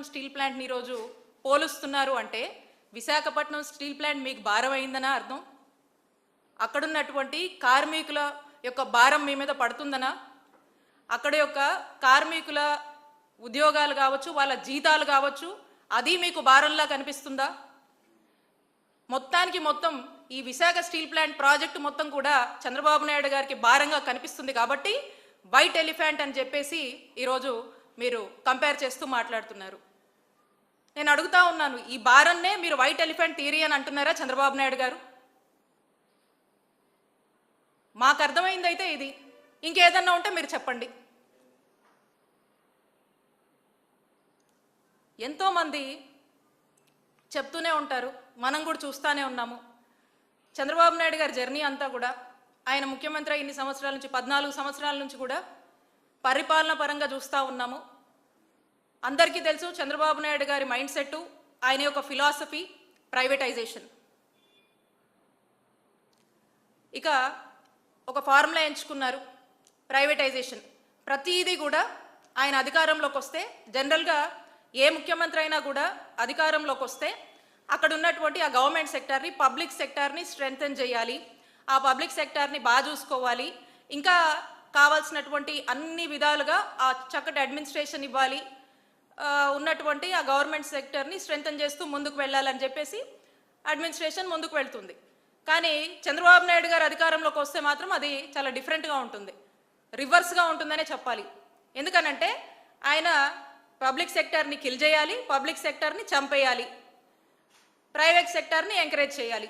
Visakhapatnam steel ప్లాంట్ని ఈరోజు పోలుస్తున్నారు అంటే విశాఖపట్నం స్టీల్ ప్లాంట్ మీకు భారం అయిందనా అర్థం? అక్కడున్నటువంటి కార్మికుల యొక్క భారం మీ మీద పడుతుందనా? అక్కడ యొక్క కార్మికుల ఉద్యోగాలు కావచ్చు వాళ్ళ జీతాలు కావచ్చు అది మీకు భారంలా కనిపిస్తుందా? మొత్తానికి మొత్తం ఈ విశాఖ స్టీల్ ప్లాంట్ ప్రాజెక్టు మొత్తం కూడా చంద్రబాబు నాయుడు గారికి భారంగా కనిపిస్తుంది కాబట్టి వైట్ ఎలిఫెంట్ అని చెప్పేసి ఈరోజు మీరు కంపేర్ చేస్తూ మాట్లాడుతున్నారు. నేను అడుగుతా ఉన్నాను ఈ భారన్నే మీరు వైట్ ఎలిఫెంట్ థియరీ అని అంటున్నారా చంద్రబాబు నాయుడు గారు? మాకు అర్థమైందైతే ఇది. ఇంకేదన్నా ఉంటే మీరు చెప్పండి. ఎంతోమంది చెప్తూనే ఉంటారు మనం కూడా చూస్తూనే ఉన్నాము. చంద్రబాబు నాయుడు గారి జర్నీ అంతా కూడా ఆయన ముఖ్యమంత్రి ఇన్ని సంవత్సరాల నుంచి పద్నాలుగు సంవత్సరాల నుంచి కూడా పరిపాలన పరంగా చూస్తూ ఉన్నాము. అందరికీ తెలుసు చంద్రబాబు నాయుడు గారి మైండ్ సెట్ ఆయన యొక్క ఫిలాసఫీ ప్రైవేటైజేషన్. ఇక ఒక ఫార్ములా ఎంచుకున్నారు ప్రైవేటైజేషన్. ప్రతిదీ కూడా ఆయన అధికారంలోకి వస్తే జనరల్గా ఏ ముఖ్యమంత్రి అయినా కూడా అధికారంలోకి వస్తే అక్కడ ఉన్నటువంటి ఆ గవర్నమెంట్ సెక్టార్ని పబ్లిక్ సెక్టార్ని స్ట్రెంగ్తన్ చేయాలి. ఆ పబ్లిక్ సెక్టార్ని బాగా చూసుకోవాలి. ఇంకా కావాల్సినటువంటి అన్ని విధాలుగా ఆ చక్కటి అడ్మినిస్ట్రేషన్ ఇవ్వాలి. ఉన్నటువంటి ఆ గవర్నమెంట్ సెక్టర్ని స్ట్రెంగ్తన్ చేస్తూ ముందుకు వెళ్ళాలని చెప్పేసి అడ్మినిస్ట్రేషన్ ముందుకు వెళ్తుంది. కానీ చంద్రబాబు నాయుడు గారు అధికారంలోకి వస్తే మాత్రం అది చాలా డిఫరెంట్గా ఉంటుంది. రివర్స్గా ఉంటుందనే చెప్పాలి. ఎందుకనంటే ఆయన పబ్లిక్ సెక్టర్ని కిల్ చేయాలి పబ్లిక్ సెక్టర్ని చంపేయాలి ప్రైవేట్ సెక్టార్ని ఎంకరేజ్ చేయాలి.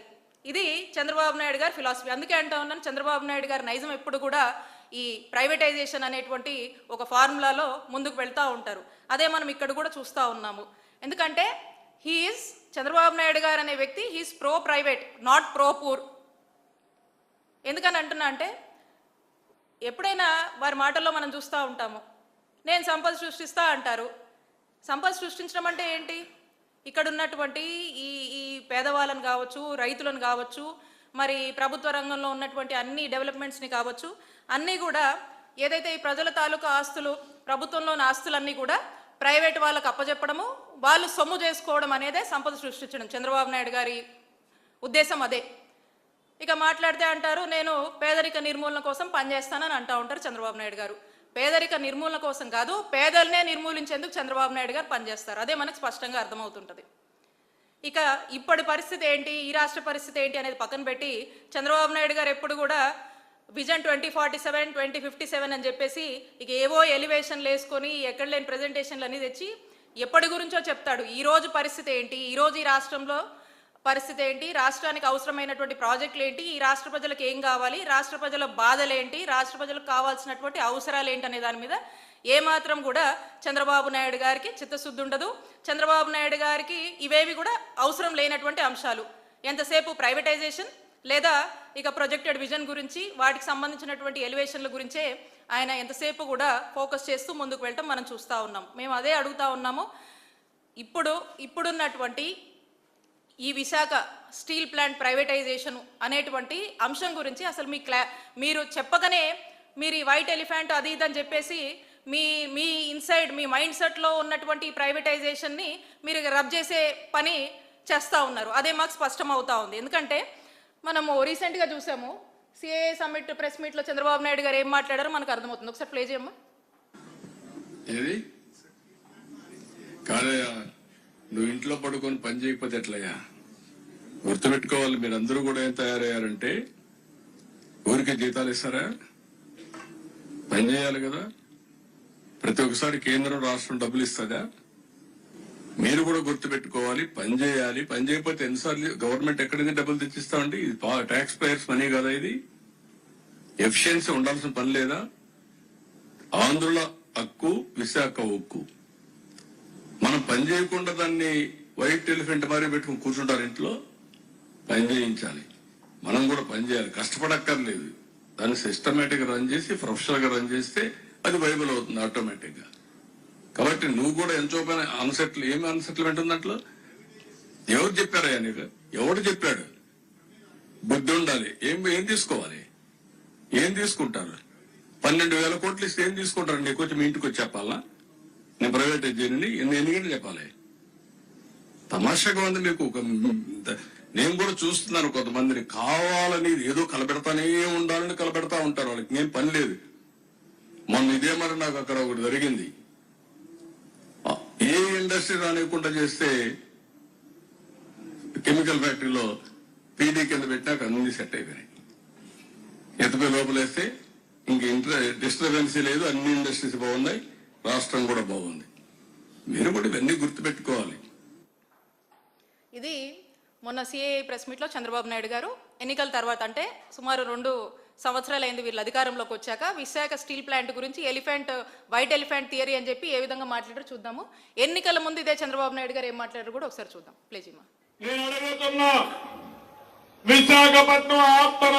ఇది చంద్రబాబు నాయుడు గారి ఫిలాసఫీ అందుకే అంటా ఉన్నాను చంద్రబాబు నాయుడు గారి నైజం ఎప్పుడు కూడా ఈ ప్రైవేటైజేషన్ అనేటువంటి ఒక ఫార్ములాలో ముందుకు వెళ్తూ ఉంటారు. అదే మనం ఇక్కడ కూడా చూస్తూ ఉన్నాము. ఎందుకంటే హీఈస్ చంద్రబాబు నాయుడు గారు అనే వ్యక్తి he's pro private not pro poor ఎందుకని అంటున్నా అంటే ఎప్పుడైనా వారి మాటల్లో మనం చూస్తూ ఉంటాము. నేను సంపద సృష్టిస్తా అంటారు. సంపద సృష్టించడం అంటే ఏంటి? ఇక్కడ ఉన్నటువంటి ఈ ఈ పేదవాళ్ళని కావచ్చు రైతులను కావచ్చు మరి ప్రభుత్వ రంగంలో ఉన్నటువంటి అన్ని డెవలప్మెంట్స్ని కావచ్చు అన్నీ కూడా ఏదైతే ఈ ప్రజల తాలూకా ఆస్తులు ప్రభుత్వంలోని ఆస్తులన్నీ కూడా ప్రైవేట్ వాళ్ళకు అప్పజెప్పడము వాళ్ళు సొమ్ము చేసుకోవడం అనేదే సంపద సృష్టించడం. చంద్రబాబు నాయుడు గారి ఉద్దేశం అదే. ఇక మాట్లాడితే అంటారు నేను పేదరిక నిర్మూలన కోసం పనిచేస్తానని అంటా ఉంటారు చంద్రబాబు నాయుడు గారు. పేదరిక నిర్మూలన కోసం కాదు పేదలనే నిర్మూలించేందుకు చంద్రబాబు నాయుడు గారు పనిచేస్తారు. అదే మనకు స్పష్టంగా అర్థమవుతుంటుంది. ఇక ఇప్పటి పరిస్థితి ఏంటి ఈ రాష్ట్ర పరిస్థితి ఏంటి అనేది పక్కన పెట్టి చంద్రబాబు నాయుడు గారు ఎప్పుడు కూడా vision twenty forty seven twenty fifty seven అని చెప్పేసి ఇక ఏవో ఎలివేషన్లు వేసుకొని ఎక్కడ లేని ప్రజెంటేషన్లు అన్ని తెచ్చి ఎప్పటి గురించో చెప్తాడు. ఈరోజు పరిస్థితి ఏంటి? ఈరోజు ఈ రాష్ట్రంలో పరిస్థితి ఏంటి? రాష్ట్రానికి అవసరమైనటువంటి ప్రాజెక్టులు ఏంటి? ఈ రాష్ట్ర ప్రజలకు ఏం కావాలి? రాష్ట్ర ప్రజల బాధలు ఏంటి? రాష్ట్ర ప్రజలకు కావాల్సినటువంటి అవసరాలు ఏంటి అనే దాని మీద ఏమాత్రం కూడా చంద్రబాబు నాయుడు గారికి చిత్తశుద్ధి ఉండదు. చంద్రబాబు నాయుడు గారికి ఇవేవి కూడా అవసరం లేనటువంటి అంశాలు. ఎంతసేపు ప్రైవేటైజేషన్ లేదా ఇక ప్రొజెక్టెడ్ విజన్ గురించి వాటికి సంబంధించినటువంటి ఎలివేషన్ల గురించే ఆయన ఎంతసేపు కూడా ఫోకస్ చేస్తూ ముందుకు వెళ్ళటం మనం చూస్తూ ఉన్నాం. మేము అదే అడుగుతా ఉన్నాము. ఇప్పుడు ఇప్పుడున్నటువంటి ఈ విశాఖ స్టీల్ ప్లాంట్ ప్రైవేటైజేషన్ అనేటువంటి అంశం గురించి అసలు మీ క్లా మీరు చెప్పగానే మీరు ఈ వైట్ ఎలిఫెంట్ అది ఇది అని చెప్పేసి మీ మీ ఇన్సైడ్ మీ మైండ్ సెట్లో ఉన్నటువంటి ప్రైవేటైజేషన్ని మీరు రబ్ చేసే పని చేస్తూ ఉన్నారు. అదే మాకు స్పష్టం అవుతా ఉంది. ఎందుకంటే మనము రీసెంట్గా చూసాము. సిఏ సమ్మిట్ ప్రెస్ మీట్లో చంద్రబాబు నాయుడు గారు ఏం మాట్లాడారో మనకు అర్థమవుతుంది. ఒకసారి ప్లే చేయమ్మా. ఏది? కాదయ్యా నువ్వు ఇంట్లో పడుకొని పని చేయకపోతే ఎట్లయ్యా? గుర్తుపెట్టుకోవాలి మీరందరూ కూడా ఏం తయారయ్యారంటే ఊరికే జీతాలు ఇస్తారా? పని చేయాలి కదా. ప్రతి ఒక్కసారి కేంద్రం రాష్ట్రం డబ్బులు ఇస్తుందా? మీరు కూడా గుర్తుపెట్టుకోవాలి పని చేయాలి. పని చేయకపోతే ఎన్నిసార్లు గవర్నమెంట్ ఎక్కడి నుంచి డబ్బులు తెచ్చిస్తామండి ఇది ట్యాక్స్ పేయర్స్ మనీ కదా ఇది. ఎఫిషియన్సీ ఉండాల్సిన పని లేదా? ఆంధ్రుల హక్కు విశాఖ ఉక్కు మనం పని చేయకుండా దాన్ని వైట్ ఎలిఫెంట్ మారి పెట్టుకుని కూర్చుంటారు ఇంట్లో. పని చేయించాలి. మనం కూడా పని చేయాలి. కష్టపడక్కర్లేదు. దాన్ని సిస్టమేటిక్ రన్ చేసి ప్రొఫెషనల్గా రన్ చేస్తే అది వైబుల్ అవుతుంది ఆటోమేటిక్గా. కాబట్టి నువ్వు కూడా ఎంతో పైన అన్సెటిల్ ఏమి అన్సెటిల్మెంట్ ఉంది దాంట్లో? ఎవరు చెప్పారయ్యా నీకు? ఎవడు చెప్పాడు? బుద్ధి ఉండాలి. ఏం ఏం తీసుకోవాలి? ఏం తీసుకుంటారు? పన్నెండు వేల కోట్లు ఇస్తే ఏం తీసుకుంటారు? నీకు వచ్చి మీ ఇంటికి వచ్చి చెప్పాలా? నేను ప్రైవేట్ చేయనని ఎన్ని ఎన్నికలు చెప్పాలి? తమాషాగా ఉంది మీకు. ఒక నేను కూడా చూస్తున్నాను కొంతమందిని. కావాలని ఏదో కలబెడతానే ఉండాలని కలబెడతా ఉంటారు వాళ్ళకి. ఏం పని లేదు. మొన్న ఇదే మరి నాకు అక్కడ ఒకటి జరిగింది. ఇండస్ట్రీ రానివ్వకుండా చేస్తే కెమికల్ ఫ్యాక్టరీలో పీడీ కింద పెట్టినాక అన్ని సెట్ అయిపోయినాయి. ఎత్తుపై లోపలేస్తే ఇంక ఇంటర్ డిస్టర్బెన్సీ లేదు అన్ని ఇండస్ట్రీస్ బాగున్నాయి రాష్ట్రం కూడా బాగుంది. మీరు కూడా ఇవన్నీ గుర్తుపెట్టుకోవాలి. ఇది మొన్న సిఐ ప్రెస్ మీట్లో చంద్రబాబు నాయుడు గారు ఎన్నికల తర్వాత అంటే సుమారు రెండు సంవత్సరాలైంది వీళ్ళు అధికారంలోకి వచ్చాక. విశాఖ స్టీల్ ప్లాంట్ గురించి ఎలిఫెంట్ వైట్ ఎలిఫెంట్ థియరీ అని చెప్పి ఏ విధంగా మాట్లాడారు చూద్దాము. ఎన్నికల ముందు ఇదే చంద్రబాబు నాయుడు గారు ఏం మాట్లాడారు కూడా ఒకసారి చూద్దాం. ప్లీజ్ నేను అడుగుతున్నా విశాఖపట్నం ఆత్మ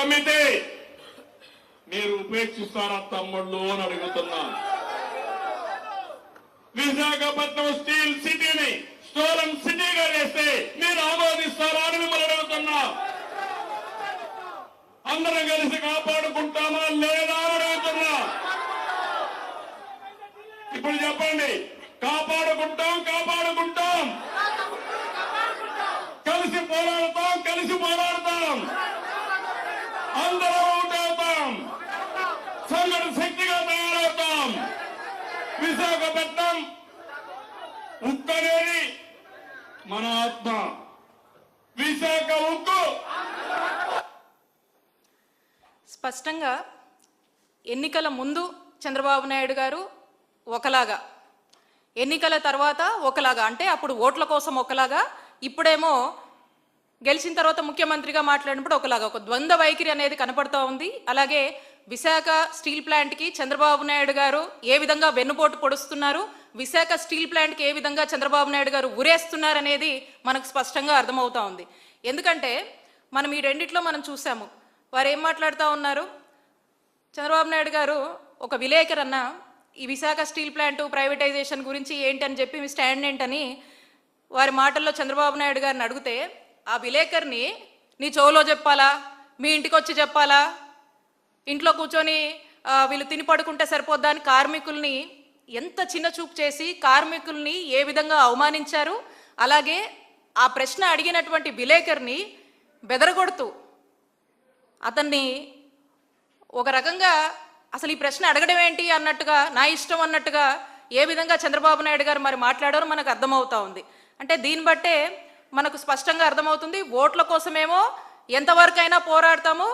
మీరు ఉపేక్షిస్తారా తమ్ముళ్ళు అని అడుగుతున్నా. విశాఖపట్నం స్టీల్ సిటీని స్టోరం సిటీగా చేస్తే మీరు ఆమోదిస్తారా అని మిమ్మల్ని అడుగుతున్నా. అందరం కలిసి కాపాడుకుంటామా లేదా అడుగుతున్నా. ఇప్పుడు చెప్పండి కాపాడుకుంటాం కాపాడుకుంటాం. కలిసి పోరాడతాం కలిసి పోరాడతాం. అందరం ఒకటవుతాం సంఘట శక్తిగా తయారవుతాం. విశాఖపట్నం ఉక్కనేది మన ఆత్మ విశాఖ ఉక్కు స్పష్టంగా ఎన్నికల ముందు చంద్రబాబు నాయుడు గారు ఒకలాగా ఎన్నికల తర్వాత ఒకలాగా అంటే అప్పుడు ఓట్ల కోసం ఒకలాగా ఇప్పుడేమో గెలిచిన తర్వాత ముఖ్యమంత్రిగా మాట్లాడినప్పుడు ఒకలాగా ఒక ద్వంద్వ వైఖరి అనేది కనపడుతూ ఉంది. అలాగే విశాఖ స్టీల్ ప్లాంట్కి చంద్రబాబు నాయుడు గారు ఏ విధంగా వెన్నుపోటు పొడుస్తున్నారు విశాఖ స్టీల్ ప్లాంట్కి ఏ విధంగా చంద్రబాబు నాయుడు గారు ఉరేస్తున్నారు అనేది మనకు స్పష్టంగా అర్థమవుతా ఉంది. ఎందుకంటే మనం ఈ రెండిట్లో మనం చూసాము వారు ఏం మాట్లాడుతూ ఉన్నారు? చంద్రబాబు నాయుడు గారు ఒక విలేకరన్న ఈ విశాఖ స్టీల్ ప్లాంట్ ప్రైవేటైజేషన్ గురించి ఏంటని చెప్పి మీ స్టాండ్ ఏంటని వారి మాటల్లో చంద్రబాబు నాయుడు గారిని అడిగితే ఆ విలేకరిని నీ చెవులో చెప్పాలా? మీ ఇంటికి వచ్చి చెప్పాలా? ఇంట్లో కూర్చొని వీళ్ళు తిని పడుకుంటే సరిపోద్దా అని కార్మికుల్ని ఎంత చిన్న చూపు చేసి కార్మికుల్ని ఏ విధంగా అవమానించారు? అలాగే ఆ ప్రశ్న అడిగినటువంటి విలేకరిని బెదరగొడుతూ అతన్ని ఒక రకంగా అసలు ఈ ప్రశ్న అడగడం ఏంటి అన్నట్టుగా నా ఇష్టం అన్నట్టుగా ఏ విధంగా చంద్రబాబు నాయుడు గారు మరి మాట్లాడారో మనకు అర్థమవుతా ఉంది. అంటే దీన్ని బట్టే మనకు స్పష్టంగా అర్థమవుతుంది ఓట్ల కోసమేమో ఎంతవరకైనా పోరాడతాము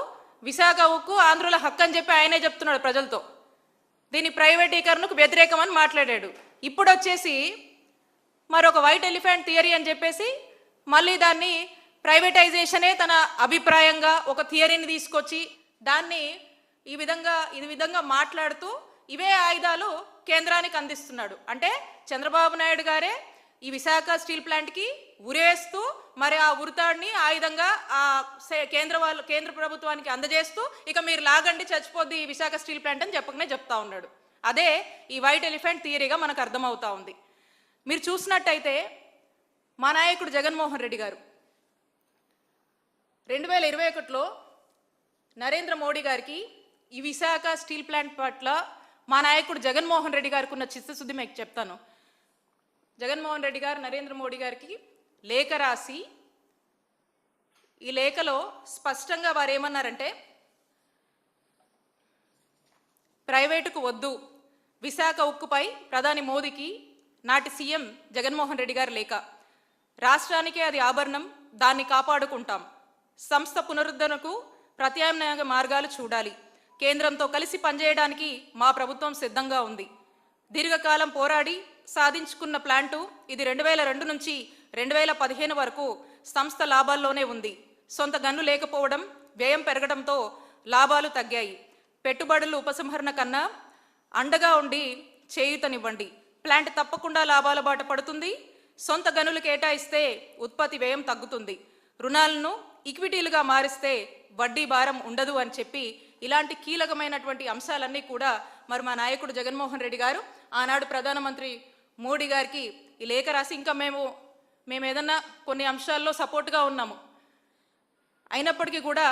విశాఖ ఉక్కు ఆంధ్రుల హక్కు అని చెప్పి ఆయనే చెప్తున్నాడు ప్రజలతో. దీని ప్రైవేటీకరణకు వ్యతిరేకం అని మాట్లాడాడు. ఇప్పుడు వచ్చేసి మరొక వైట్ ఎలిఫెంట్ థియరీ అని చెప్పేసి మళ్ళీ దాన్ని ప్రైవేటైజేషనే తన అభిప్రాయంగా ఒక థియరీని తీసుకొచ్చి దాన్ని ఈ విధంగా ఈ విధంగా మాట్లాడుతూ ఇవే ఆయుధాలు కేంద్రానికి అందిస్తున్నాడు. అంటే చంద్రబాబు నాయుడు గారే ఈ విశాఖ స్టీల్ ప్లాంట్కి ఉరేస్తూ మరి ఆ ఉరితాడిని ఆయుధంగా ఆ సే- కేంద్ర వాళ్ళు కేంద్ర ప్రభుత్వానికి అందజేస్తూ ఇక మీరు లాగండి చచ్చిపోద్ది ఈ విశాఖ స్టీల్ ప్లాంట్ అని చెప్పకనే చెప్తా ఉన్నాడు. అదే ఈ వైట్ ఎలిఫెంట్ థియరీగా మనకు అర్థమవుతా ఉంది. మీరు చూసినట్టయితే మా నాయకుడు జగన్మోహన్ రెడ్డి గారు రెండు వేల ఇరవై ఒకటిలో నరేంద్ర మోడీ గారికి ఈ విశాఖ స్టీల్ ప్లాంట్ పట్ల మా నాయకుడు జగన్మోహన్ రెడ్డి గారికి ఉన్న చిత్తశుద్ధి మీకు చెప్తాను. జగన్మోహన్ రెడ్డి గారు నరేంద్ర మోడీ గారికి లేఖ రాసి ఈ లేఖలో స్పష్టంగా వారు ఏమన్నారంటే ప్రైవేటుకు వద్దు విశాఖ ఉక్కుపై ప్రధాని మోదీకి నాటి సీఎం జగన్మోహన్ రెడ్డి గారి లేఖ. రాష్ట్రానికే అది ఆభరణం దాన్ని కాపాడుకుంటాం. సంస్థ పునరుద్ధరణకు ప్రత్యామ్నాయ మార్గాలు చూడాలి. కేంద్రంతో కలిసి పనిచేయడానికి మా ప్రభుత్వం సిద్ధంగా ఉంది. దీర్ఘకాలం పోరాడి సాధించుకున్న ప్లాంటు ఇది రెండు వేల రెండు నుంచి రెండు వేల పదిహేను వరకు సంస్థ లాభాల్లోనే ఉంది. సొంత గన్ను లేకపోవడం వ్యయం పెరగడంతో లాభాలు తగ్గాయి. పెట్టుబడులు ఉపసంహరణ కన్నా అండగా ఉండి చేయూతనివ్వండి. ప్లాంట్ తప్పకుండా లాభాల బాట పడుతుంది. సొంత గనులు కేటాయిస్తే ఉత్పత్తి వ్యయం తగ్గుతుంది. రుణాలను ఈక్విటీలుగా మారిస్తే వడ్డీ భారం ఉండదు అని చెప్పి ఇలాంటి కీలకమైనటువంటి అంశాలన్నీ కూడా మరి మా నాయకుడు జగన్మోహన్ రెడ్డి గారు ఆనాడు ప్రధానమంత్రి మోడీ గారికి ఈ లేఖ రాసి ఇంకా మేము మేము ఏదన్నా కొన్ని అంశాల్లో సపోర్ట్గా ఉన్నాము. అయినప్పటికీ కూడా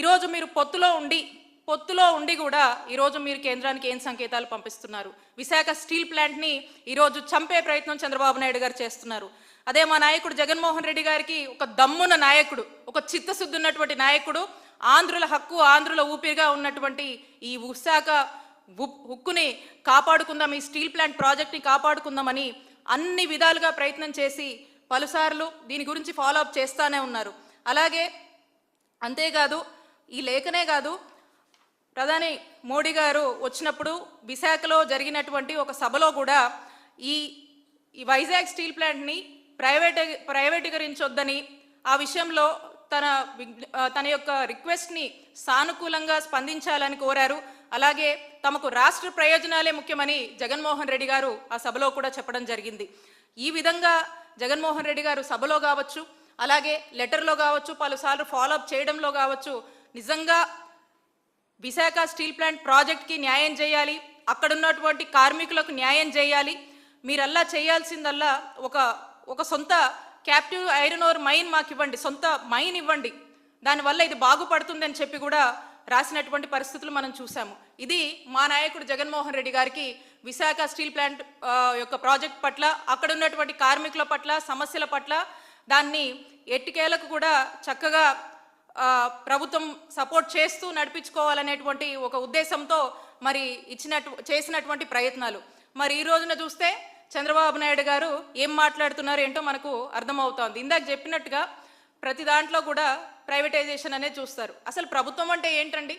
ఈరోజు మీరు పొత్తులో ఉండి పొత్తులో ఉండి కూడా ఈరోజు మీరు కేంద్రానికి ఏం సంకేతాలు పంపిస్తున్నారు? విశాఖ స్టీల్ ప్లాంట్ని ఈరోజు చంపే ప్రయత్నం చంద్రబాబు నాయుడు గారు చేస్తున్నారు. అదే మా నాయకుడు జగన్మోహన్ రెడ్డి గారికి ఒక దమ్మున నాయకుడు ఒక చిత్తశుద్ధి ఉన్నటువంటి నాయకుడు ఆంధ్రుల హక్కు ఆంధ్రుల ఊపిరిగా ఉన్నటువంటి ఈ విశాఖ హుక్కుని ఉక్కుని కాపాడుకుందాం ఈ స్టీల్ ప్లాంట్ ప్రాజెక్ట్ని కాపాడుకుందామని అన్ని విధాలుగా ప్రయత్నం చేసి పలుసార్లు దీని గురించి ఫాలో అప్ చేస్తానే ఉన్నారు. అలాగే అంతేకాదు ఈ లేఖనే కాదు ప్రధాని మోడీ గారు వచ్చినప్పుడు విశాఖలో జరిగినటువంటి ఒక సభలో కూడా ఈ ఈ వైజాగ్ స్టీల్ ప్లాంట్ని ప్రైవేట్ ప్రైవేటీకరించొద్దని ఆ విషయంలో తన తన యొక్క రిక్వెస్ట్ని సానుకూలంగా స్పందించాలని కోరారు. అలాగే తమకు రాష్ట్ర ప్రయోజనాలే ముఖ్యమని జగన్మోహన్ రెడ్డి గారు ఆ సభలో కూడా చెప్పడం జరిగింది. ఈ విధంగా జగన్మోహన్ రెడ్డి గారు సభలో కావచ్చు అలాగే లెటర్లో కావచ్చు పలుసార్లు ఫాలోఅప్ చేయడంలో కావచ్చు నిజంగా విశాఖ స్టీల్ ప్లాంట్ ప్రాజెక్ట్కి న్యాయం చేయాలి అక్కడ ఉన్నటువంటి కార్మికులకు న్యాయం చేయాలి మీరల్లా చేయాల్సిందల్లా ఒక ఒక సొంత క్యాప్టివ్ ఐరన్ ఓర్ మైన్ మాకు ఇవ్వండి సొంత మైన్ ఇవ్వండి. దానివల్ల ఇది బాగుపడుతుందని చెప్పి కూడా రాసినటువంటి పరిస్థితులు మనం చూసాము ఇది మా నాయకుడు జగన్మోహన్ రెడ్డి గారికి విశాఖ స్టీల్ ప్లాంట్ యొక్క ప్రాజెక్ట్ పట్ల అక్కడ ఉన్నటువంటి కార్మికుల పట్ల సమస్యల పట్ల దాన్ని ఎట్టికేలకు కూడా చక్కగా ప్రభుత్వం సపోర్ట్ చేస్తూ నడిపించుకోవాలనేటువంటి ఒక ఉద్దేశంతో మరి ఇచ్చినట్టు చేసినటువంటి ప్రయత్నాలు. మరి ఈ రోజున చూస్తే చంద్రబాబు నాయుడు గారు ఏం మాట్లాడుతున్నారు ఏంటో మనకు అర్థమవుతోంది. ఇందాక చెప్పినట్టుగా ప్రతి దాంట్లో కూడా ప్రైవేటైజేషన్ అనేది చూస్తారు. అసలు ప్రభుత్వం అంటే ఏంటండి?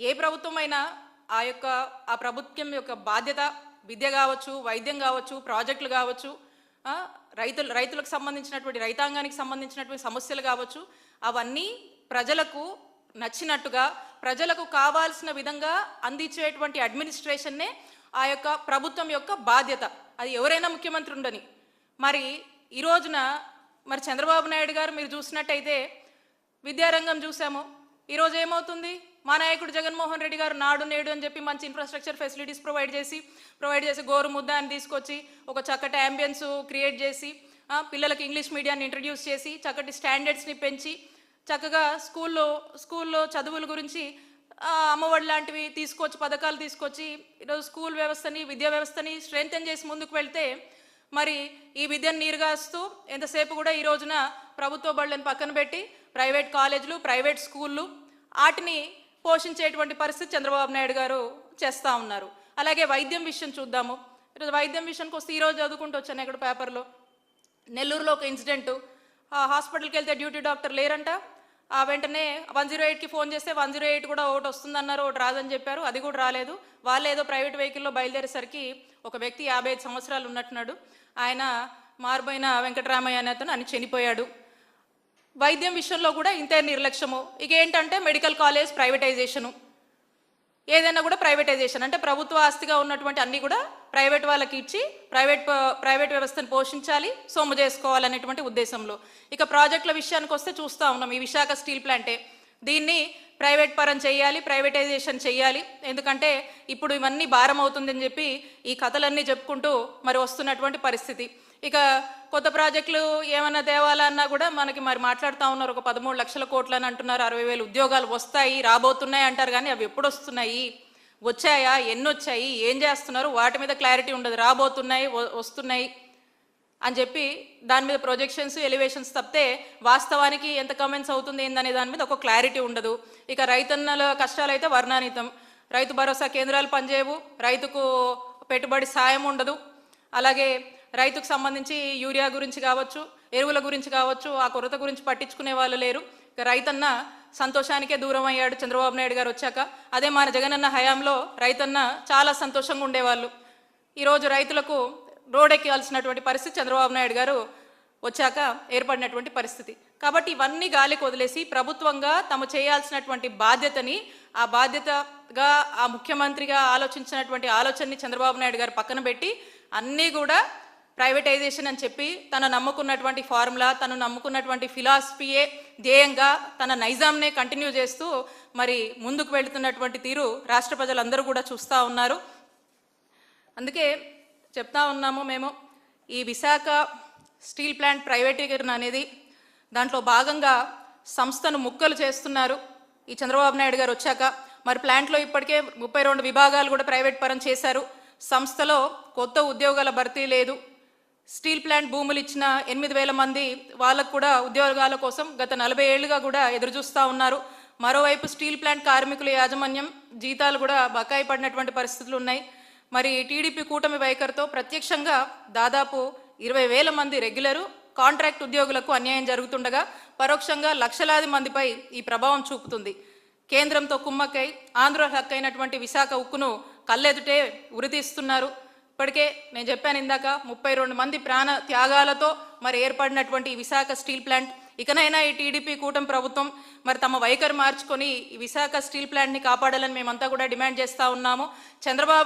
ఏ ప్రభుత్వం అయినా ఆ యొక్క ఆ ప్రభుత్వం యొక్క బాధ్యత విద్య కావచ్చు వైద్యం కావచ్చు ప్రాజెక్టులు కావచ్చు రైతులు రైతులకు సంబంధించినటువంటి రైతాంగానికి సంబంధించినటువంటి సమస్యలు కావచ్చు అవన్నీ ప్రజలకు నచ్చినట్టుగా ప్రజలకు కావాల్సిన విధంగా అందించేటువంటి అడ్మినిస్ట్రేషన్నే ఆ యొక్క ప్రభుత్వం యొక్క బాధ్యత. అది ఎవరైనా ముఖ్యమంత్రి ఉండని. మరి ఈ రోజున మరి చంద్రబాబు నాయుడు గారు మీరు చూసినట్టయితే విద్యారంగం చూసాము. ఈరోజు ఏమవుతుంది? మా నాయకుడు జగన్మోహన్ రెడ్డి గారు నాడు నేడు అని చెప్పి మంచి ఇన్ఫ్రాస్ట్రక్చర్ ఫెసిలిటీస్ ప్రొవైడ్ చేసి ప్రొవైడ్ చేసి గోరు ముద్ద అని తీసుకొచ్చి ఒక చక్కటి అంబియన్స్ క్రియేట్ చేసి పిల్లలకు ఇంగ్లీష్ మీడియాన్ని ఇంట్రడ్యూస్ చేసి చక్కటి స్టాండర్డ్స్ని పెంచి చక్కగా స్కూల్లో స్కూల్లో చదువుల గురించి అమ్మఒడి లాంటివి తీసుకొచ్చి పథకాలు తీసుకొచ్చి ఈరోజు స్కూల్ వ్యవస్థని విద్యా వ్యవస్థని స్ట్రెంగ్తన్ చేసి ముందుకు వెళ్తే మరి ఈ విద్యను నీరుగాస్తూ ఎంతసేపు కూడా ఈ రోజున ప్రభుత్వ బళ్ళని పక్కన పెట్టి ప్రైవేట్ కాలేజీలు ప్రైవేట్ స్కూళ్ళు వాటిని పోషించేటువంటి పరిస్థితి చంద్రబాబు నాయుడు గారు చేస్తూ ఉన్నారు. అలాగే వైద్యం విషయం చూద్దాము. ఈరోజు వైద్యం విషయానికి వస్తే ఈరోజు చదువుకుంటూ వచ్చాను ఇక్కడ పేపర్లో. నెల్లూరులో ఒక ఇన్సిడెంటు. హాస్పిటల్కి వెళ్తే డ్యూటీ డాక్టర్ లేరంట. వెంటనే వన్ జీరో ఎయిట్కి ఫోన్ చేస్తే వన్ జీరో ఎయిట్ కూడా ఒకటి వస్తుందన్నారు ఒకటి రాదని చెప్పారు. అది కూడా రాలేదు. వాళ్ళు ఏదో ప్రైవేట్ వెహికల్లో బయలుదేరేసరికి ఒక వ్యక్తి యాభై ఐదు సంవత్సరాలు ఉన్నట్టున్నాడు. ఆయన మారిపోయిన వెంకటరామయ్య అనే అతను అని చనిపోయాడు. వైద్యం విషయంలో కూడా ఇంతే నిర్లక్ష్యము. ఇక ఏంటంటే మెడికల్ కాలేజ్ ప్రైవేటైజేషను. ఏదైనా కూడా ప్రైవేటైజేషన్. అంటే ప్రభుత్వ ఆస్తిగా ఉన్నటువంటి అన్ని కూడా ప్రైవేట్ వాళ్ళకి ఇచ్చి ప్రైవేట్ ప్రైవేట్ వ్యవస్థను పోషించాలి సొమ్ము చేసుకోవాలనేటువంటి ఉద్దేశంలో. ఇక ప్రాజెక్టుల విషయానికి వస్తే చూస్తూ ఉన్నాం. ఈ విశాఖ స్టీల్ ప్లాంటే దీన్ని ప్రైవేట్ పరం చేయాలి ప్రైవేటైజేషన్ చేయాలి. ఎందుకంటే ఇప్పుడు ఇవన్నీ భారం అవుతుందని చెప్పి ఈ కథలన్నీ చెప్పుకుంటూ మరి వస్తున్నటువంటి పరిస్థితి. ఇక కొత్త ప్రాజెక్టులు ఏమైనా తేవాలన్నా కూడా మనకి మరి మాట్లాడుతూ ఉన్నారు. ఒక పదమూడు లక్షల కోట్లు అని అంటున్నారు. అరవై వేలు ఉద్యోగాలు వస్తాయి రాబోతున్నాయి అంటారు. కానీ అవి ఎప్పుడు వస్తున్నాయి? వచ్చాయా? ఎన్ని వచ్చాయి? ఏం చేస్తున్నారు? వాటి మీద క్లారిటీ ఉండదు. రాబోతున్నాయి వస్తున్నాయి అని చెప్పి దాని మీద ప్రొజెక్షన్స్ ఎలివేషన్స్ తప్పితే వాస్తవానికి ఎంత కమెంట్స్ అవుతుంది ఏందనే దాని మీద ఒక క్లారిటీ ఉండదు. ఇక రైతన్నల కష్టాలు అయితే వర్ణానితం రైతు భరోసా కేంద్రాలు పనిచేయవు. రైతుకు పెట్టుబడి సాయం ఉండదు. అలాగే రైతుకు సంబంధించి యూరియా గురించి కావచ్చు ఎరువుల గురించి కావచ్చు ఆ కొరత గురించి పట్టించుకునే వాళ్ళు లేరు. రైతన్న సంతోషానికే దూరం అయ్యాడు చంద్రబాబు నాయుడు గారు వచ్చాక. అదే మన జగనన్న హయాంలో రైతన్న చాలా సంతోషంగా ఉండేవాళ్ళు. ఈరోజు రైతులకు రోడెక్కాల్సినటువంటి పరిస్థితి చంద్రబాబు నాయుడు గారు వచ్చాక ఏర్పడినటువంటి పరిస్థితి. కాబట్టి ఇవన్నీ గాలికి వదిలేసి ప్రభుత్వంగా తమ చేయాల్సినటువంటి బాధ్యతని ఆ బాధ్యతగా ఆ ముఖ్యమంత్రిగా ఆలోచించినటువంటి ఆలోచనని చంద్రబాబు నాయుడు గారు పక్కన పెట్టి అన్నీ కూడా ప్రైవేటైజేషన్ అని చెప్పి తను నమ్ముకున్నటువంటి ఫార్ములా తను నమ్ముకున్నటువంటి ఫిలాసఫీయే ధ్యేయంగా తన నైజాంనే కంటిన్యూ చేస్తూ మరి ముందుకు వెళుతున్నటువంటి తీరు రాష్ట్ర ప్రజలందరూ కూడా చూస్తూ ఉన్నారు. అందుకే చెప్తా ఉన్నాము మేము ఈ విశాఖ స్టీల్ ప్లాంట్ ప్రైవేటీకరణ అనేది దాంట్లో భాగంగా సంస్థను ముక్కలు చేస్తున్నారు. ఈ చంద్రబాబు నాయుడు గారు వచ్చాక మరి ప్లాంట్లో ఇప్పటికే ముప్పై రెండు విభాగాలు కూడా ప్రైవేట్ పరం చేశారు. సంస్థలో కొత్త ఉద్యోగాల భర్తీ లేదు. స్టీల్ ప్లాంట్ భూములు ఇచ్చిన ఎనిమిది వేల మంది వాళ్ళకు కూడా ఉద్యోగాల కోసం గత నలభై ఏళ్ళుగా కూడా ఎదురుచూస్తూ ఉన్నారు. మరోవైపు స్టీల్ ప్లాంట్ కార్మికుల యాజమాన్యం జీతాలు కూడా బకాయి పడినటువంటి పరిస్థితులు ఉన్నాయి. మరి టీడీపీ కూటమి వైఖరితో ప్రత్యక్షంగా దాదాపు ఇరవై వేల మంది రెగ్యులరు కాంట్రాక్ట్ ఉద్యోగులకు అన్యాయం జరుగుతుండగా పరోక్షంగా లక్షలాది మందిపై ఈ ప్రభావం చూపుతుంది. కేంద్రంతో కుమ్మక్కై ఆంధ్ర హక్కు అయినటువంటి విశాఖ ఉక్కును కళ్ళెదుటే ఉరితీస్తున్నారు ఇప్పటికే నేను చెప్పాను ఇందాక ముప్పై రెండు మంది ప్రాణ త్యాగాలతో మరి ఏర్పడినటువంటి ఈ విశాఖ స్టీల్ ప్లాంట్. ఇకనైనా ఈ టీడీపీ కూటమి ప్రభుత్వం మరి తమ వైఖరి మార్చుకొని ఈ విశాఖ స్టీల్ ప్లాంట్ని కాపాడాలని మేమంతా కూడా డిమాండ్ చేస్తూ ఉన్నాము. చంద్రబాబు